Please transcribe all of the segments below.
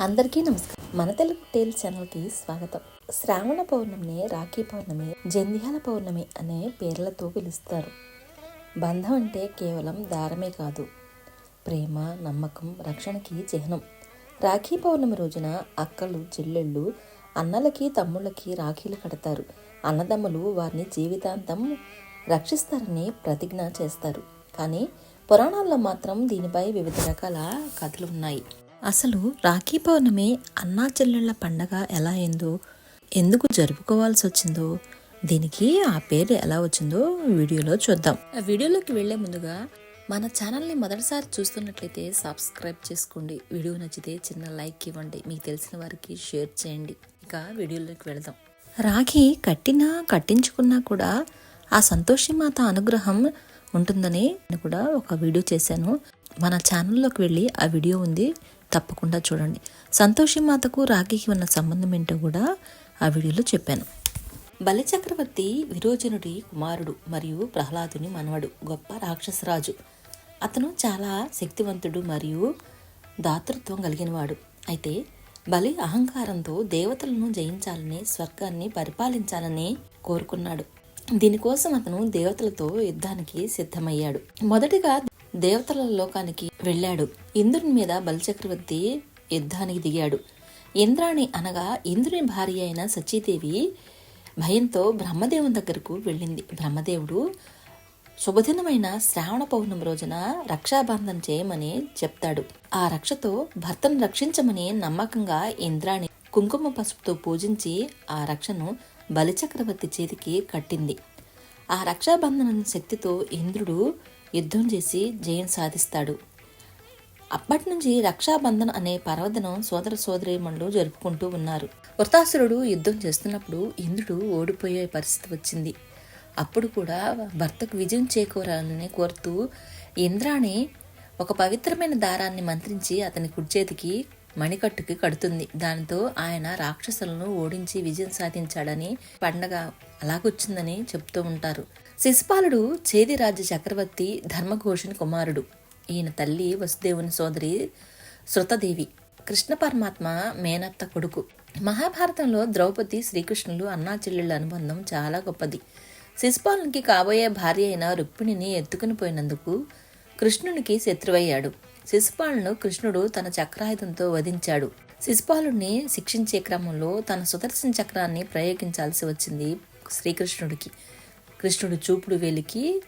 అందరికీ నమస్కారం. మన తెలుగు టేల్ ఛానల్కి స్వాగతం. శ్రావణ పౌర్ణమిని రాఖీ పౌర్ణమి జంధ్యాల పౌర్ణమి అనే పేర్లతో పిలుస్తారు. బంధం అంటే కేవలం దారమే కాదు. ప్రేమ నమ్మకం రక్షణకి చిహ్నం. రాఖీ పౌర్ణమి రోజున అక్కలు చెల్లెళ్ళు అన్నలకి తమ్ముళ్ళకి రాఖీలు కడతారు. అన్నదమ్ములు వారిని జీవితాంతం రక్షిస్తారని ప్రతిజ్ఞ చేస్తారు. కానీ పురాణాల్లో మాత్రం దీనిపై వివిధ రకాల కథలు ఉన్నాయి. అసలు రాఖీ పౌర్ణమి అన్నా చెల్లెళ్ళ పండగ ఎలా అయిందో ఎందుకు జరుపుకోవాల్సి వచ్చిందో? దీనికి ఆ పేరు ఎలా వచ్చిందో వీడియోలో చూద్దాం. ఆ వీడియోలోకి వెళ్ళే ముందుగా మన ఛానల్ని మొదటిసారి చూస్తున్నట్లయితే సబ్స్క్రైబ్ చేసుకోండి. వీడియో నచ్చితే చిన్న లైక్ ఇవ్వండి. మీకు తెలిసిన వారికి షేర్ చేయండి. ఇక వీడియోలోకి వెళదాం. రాఖీ కట్టినా కట్టించుకున్నా కూడా ఆ సంతోషి మాత అనుగ్రహం ఉంటుందని నేను కూడా ఒక వీడియో చేశాను. మన ఛానల్లోకి వెళ్ళి ఆ వీడియో ఉంది. తప్పకుండా చూడండి. సంతోషి మాతకు రాఖీకి ఉన్న సంబంధం ఏంటో కూడా ఆ వీడియోలో చెప్పాను. బలిచక్రవర్తి విరోచనుడి కుమారుడు మరియు ప్రహ్లాదుని మనవడు గొప్ప రాక్షసరాజు. అతను చాలా శక్తివంతుడు మరియు దాతృత్వం కలిగినవాడు. అయితే బలి అహంకారంతో దేవతలను జయించాలని స్వర్గాన్ని పరిపాలించాలని కోరుకున్నాడు. దీనికోసం అతను దేవతలతో యుద్ధానికి సిద్ధమయ్యాడు. మొదటిగా దేవతల లోకానికి వెళ్ళాడు. ఇంద్రుని మీద బలిచక్రవర్తి యుద్ధానికి దిగాడు. ఇంద్రాణి అనగా ఇంద్రుని భార్య అయిన సచీదేవి భయంతో బ్రహ్మదేవుని దగ్గరకు వెళ్ళింది. బ్రహ్మదేవుడు శుభదినమైన శ్రావణ పౌర్ణమి రోజున రక్షాబంధం చేయమని చెప్తాడు. ఆ రక్షతో భర్తను రక్షించమని నమ్మకంగా ఇంద్రాణి కుంకుమ పసుపుతో పూజించి ఆ రక్షను బలిచక్రవర్తి చేతికి కట్టింది. ఆ రక్షాబంధనం శక్తితో ఇంద్రుడు యుద్ధం చేసి జయం సాధిస్తాడు. అప్పటి నుంచి రక్షాబంధన్ అనే పర్వదనం సోదర సోదరీమణులు జరుపుకుంటూ ఉన్నారు. వృతాసురుడు యుద్ధం చేస్తున్నప్పుడు ఇంద్రుడు ఓడిపోయే పరిస్థితి వచ్చింది. అప్పుడు కూడా భర్తకు విజయం చేకూరాలని కోరుతూ ఇంద్రాణి ఒక పవిత్రమైన దారాన్ని మంత్రించి అతని కుడిచేతికి మణికట్టుకి కడుతుంది. దానితో ఆయన రాక్షసులను ఓడించి విజయం సాధించాడని పండగ అలాగొచ్చిందని చెప్తూ ఉంటారు. శిశుపాలుడు చేది రాజ్య చక్రవర్తి ధర్మఘోషుని కుమారుడు. ఈయన తల్లి వసుదేవుని సోదరి శృతదేవి. కృష్ణ పరమాత్మ మేనత్త కొడుకు. మహాభారతంలో ద్రౌపది శ్రీకృష్ణులు అన్నా చెల్లెళ్ళ అనుబంధం చాలా గొప్పది. శిశుపాలునికి కాబోయే భార్య అయిన రుక్మిణిని ఎత్తుకుని పోయినందుకు కృష్ణునికి శత్రువయ్యాడు. శిశుపాలను కృష్ణుడు తన చక్రాయుధంతో వధించాడు. శిశుపాలుని శిక్షించే క్రమంలో తన సుదర్శన చక్రాన్ని ప్రయోగించాల్సి వచ్చింది శ్రీకృష్ణుడికి. కృష్ణుడు చూపుడు వెలికి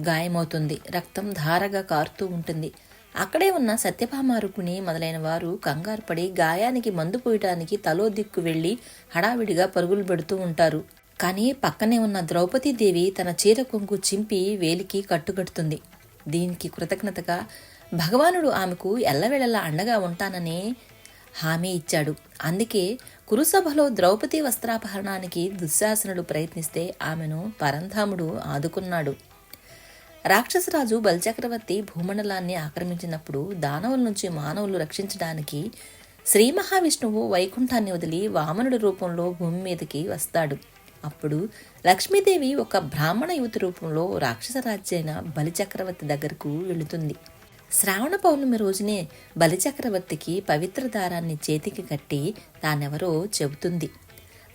గాయమవుతుంది. రక్తం ధారగా కారుతూ ఉంటుంది. అక్కడే ఉన్న సత్యభామారుకుని మొదలైన వారు కంగారు పడి గాయానికి మందు పోయటానికి తలో దిక్కు వెళ్ళి హడావిడిగా పరుగులు పెడుతూ ఉంటారు. కానీ పక్కనే ఉన్న ద్రౌపదీదేవి తన చీర కొంగు చింపి వేలికి కట్టుకడుతుంది దీనికి కృతజ్ఞతగా భగవానుడు ఆమెకు ఎల్లవేళలా అండగా ఉంటానని హామీ ఇచ్చాడు. అందుకే కురుసభలో ద్రౌపది వస్త్రాపహరణానికి దుశ్శాసనుడు ప్రయత్నిస్తే ఆమెను పరంధాముడు ఆదుకున్నాడు. రాక్షసరాజు బలిచక్రవర్తి భూమండలాన్ని ఆక్రమించినప్పుడు దానవుల నుంచి మానవులు రక్షించడానికి శ్రీ మహావిష్ణువు వైకుంఠాన్ని వదిలి వామనుడి రూపంలో భూమి మీదకి వస్తాడు. అప్పుడు లక్ష్మీదేవి ఒక బ్రాహ్మణ యువతి రూపంలో రాక్షస రాజ్యైన బలిచక్రవర్తి దగ్గరకు వెళుతుంది. శ్రావణ పౌర్ణమి రోజునే బలిచక్రవర్తికి పవిత్ర దారాన్ని చేతికి కట్టి తానెవరో చెబుతుంది.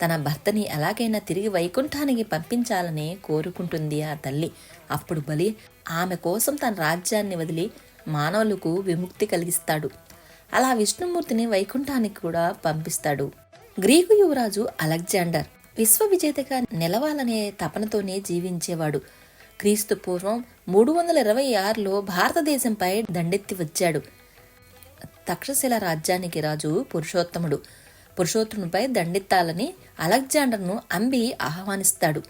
తన భర్తని ఎలాగైనా తిరిగి వైకుంఠానికి పంపించాలని కోరుకుంటుంది ఆ తల్లి. అప్పుడు బలి ఆమె కోసం తన రాజ్యాన్ని వదిలి మానవులకు విముక్తి కలిగిస్తాడు. అలా విష్ణుమూర్తిని వైకుంఠానికి కూడా పంపిస్తాడు. గ్రీకు యువరాజు అలెగ్జాండర్ విశ్వ విజేతగా నిలవాలనే తపనతోనే జీవించేవాడు. క్రీస్తు పూర్వం మూడు వందల ఇరవై ఆరులో భారతదేశంపై దండెత్తి వచ్చాడు. తక్షశిల రాజ్యానికి రాజు పురుషోత్తముడు. పురుషోత్తమునిపై దండెత్తాలని అలెగ్జాండర్ను అంబి ఆహ్వానిస్తాడు.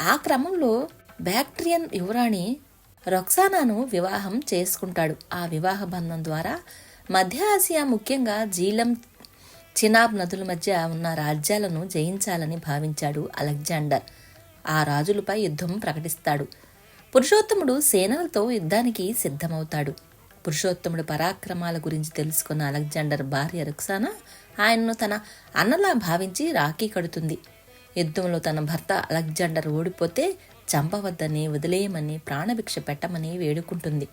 ఆ క్రమంలో బ్యాక్ట్రియన్ యువరాణి రొక్సానాను వివాహం చేసుకుంటాడు. ఆ వివాహ బంధం ద్వారా మధ్య ఆసియా ముఖ్యంగా జీలం చినాబ్ నదుల మధ్య ఉన్న రాజ్యాలను జయించాలని భావించాడు అలెగ్జాండర్. ఆ రాజులపై యుద్ధం ప్రకటిస్తాడు. పురుషోత్తముడు సేనలతో యుద్ధానికి సిద్ధమవుతాడు. పురుషోత్తముడు పరాక్రమాల గురించి తెలుసుకున్న అలెగ్జాండర్ భార్య రుక్సానా ఆయన్ను తన అన్నలా భావించి రాఖీ కడుతుంది. యుద్ధంలో తన భర్త అలెగ్జాండర్ ఓడిపోతే చంపవద్దని వదిలేయమని ప్రాణభిక్ష పెట్టమని వేడుకుంటుంది.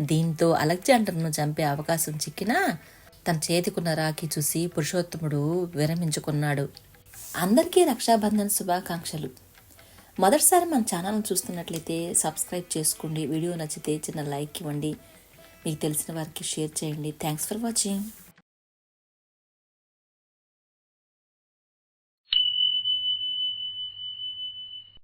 దీంతో అలెగ్జాండర్ను చంపే అవకాశం చిక్కినా తన చేతికున్న రాఖీ చూసి పురుషోత్తముడు విరమించుకున్నాడు. అందరికీ రక్షాబంధన్ శుభాకాంక్షలు. మొదటిసారి మన ఛానల్ని చూస్తున్నట్లయితే సబ్స్క్రైబ్ చేసుకోండి. వీడియో నచ్చితే చిన్న లైక్ ఇవ్వండి. మీకు తెలిసిన వారికి షేర్ చేయండి. Thanks for watching